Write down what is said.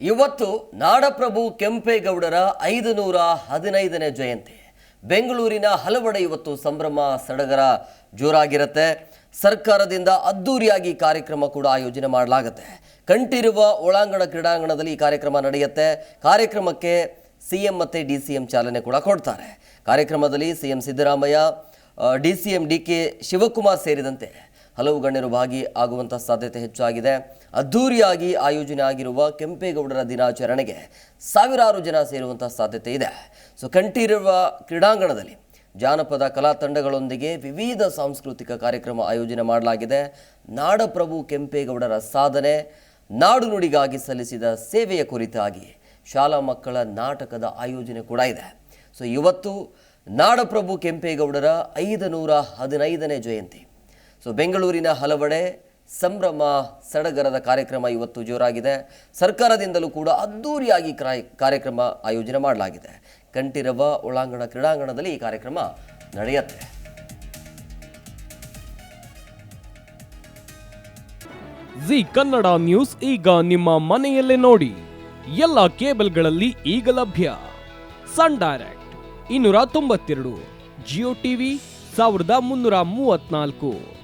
ಇವತ್ತು ನಾಡಪ್ರಭು ಕೆಂಪೇಗೌಡರ ಐದು ನೂರ ಹದಿನೈದನೇ ಜಯಂತಿ. ಬೆಂಗಳೂರಿನ ಹಲವೆಡೆ ಇವತ್ತು ಸಂಭ್ರಮ ಸಡಗರ ಜೋರಾಗಿರುತ್ತೆ. ಸರ್ಕಾರದಿಂದ ಅದ್ದೂರಿಯಾಗಿ ಕಾರ್ಯಕ್ರಮ ಕೂಡ ಆಯೋಜನೆ ಮಾಡಲಾಗುತ್ತೆ. ಕಂಠೀರುವ ಒಳಾಂಗಣ ಕ್ರೀಡಾಂಗಣದಲ್ಲಿ ಈ ಕಾರ್ಯಕ್ರಮ ನಡೆಯುತ್ತೆ. ಕಾರ್ಯಕ್ರಮಕ್ಕೆ ಸಿ ಎಂ ಮತ್ತು ಡಿ ಸಿ ಎಂ ಚಾಲನೆ ಕೂಡ ಕೊಡ್ತಾರೆ. ಕಾರ್ಯಕ್ರಮದಲ್ಲಿ C M Siddaramaiah D C M D K Shivakumar ಸೇರಿದಂತೆ ಹಲವು ಗಣ್ಯರು ಭಾಗಿ ಆಗುವಂಥ ಸಾಧ್ಯತೆ ಹೆಚ್ಚಾಗಿದೆ. ಅದ್ಧೂರಿಯಾಗಿ ಆಯೋಜನೆ ಆಗಿರುವ ಕೆಂಪೇಗೌಡರ ದಿನಾಚರಣೆಗೆ ಸಾವಿರಾರು ಜನ ಸೇರುವಂಥ ಸಾಧ್ಯತೆ ಇದೆ. ಸೊ, ಕಂಠೀರುವ ಕ್ರೀಡಾಂಗಣದಲ್ಲಿ ಜಾನಪದ ಕಲಾ ತಂಡಗಳೊಂದಿಗೆ ವಿವಿಧ ಸಾಂಸ್ಕೃತಿಕ ಕಾರ್ಯಕ್ರಮ ಆಯೋಜನೆ ಮಾಡಲಾಗಿದೆ. ನಾಡಪ್ರಭು ಕೆಂಪೇಗೌಡರ ಸಾಧನೆ, ನಾಡು ನುಡಿಗಾಗಿ ಸಲ್ಲಿಸಿದ ಸೇವೆಯ ಕುರಿತಾಗಿ ಶಾಲಾ ಮಕ್ಕಳ ನಾಟಕದ ಆಯೋಜನೆ ಕೂಡ ಇದೆ. ಸೊ, ಇವತ್ತು ನಾಡಪ್ರಭು ಕೆಂಪೇಗೌಡರ ಐದು ನೂರ ಹದಿನೈದನೇ ಜಯಂತಿ. ಸೊ ಬೆಂಗಳೂರಿನ ಹಲವೆಡೆ ಸಂಭ್ರಮ ಸಡಗರದ ಕಾರ್ಯಕ್ರಮ ಇವತ್ತು ಜೋರಾಗಿದೆ. ಸರ್ಕಾರದಿಂದಲೂ ಕೂಡ ಅದ್ಧೂರಿಯಾಗಿ ಕ್ರಾಯ್- ಕಾರ್ಯಕ್ರಮ ಆಯೋಜನೆ ಮಾಡಲಾಗಿದೆ. ಕಂಠೀರವ ಒಳಾಂಗಣ ಕ್ರೀಡಾಂಗಣದಲ್ಲಿ ಈ ಕಾರ್ಯಕ್ರಮ ನಡೆಯುತ್ತೆ. ಜಿ ಕನ್ನಡ ನ್ಯೂಸ್ ಈಗ ನಿಮ್ಮ ಮನೆಯಲ್ಲೇ ನೋಡಿ. ಎಲ್ಲ ಕೇಬಲ್ಗಳಲ್ಲಿ ಈಗ ಲಭ್ಯ. ಸನ್ ಡೈರೆಕ್ಟ್ ಇನ್ನೂರ ತೊಂಬತ್ತೆರಡು, ಜಿಯೋ ಟಿವಿ ಸಾವಿರದ ಮುನ್ನೂರ ಮೂವತ್ನಾಲ್ಕು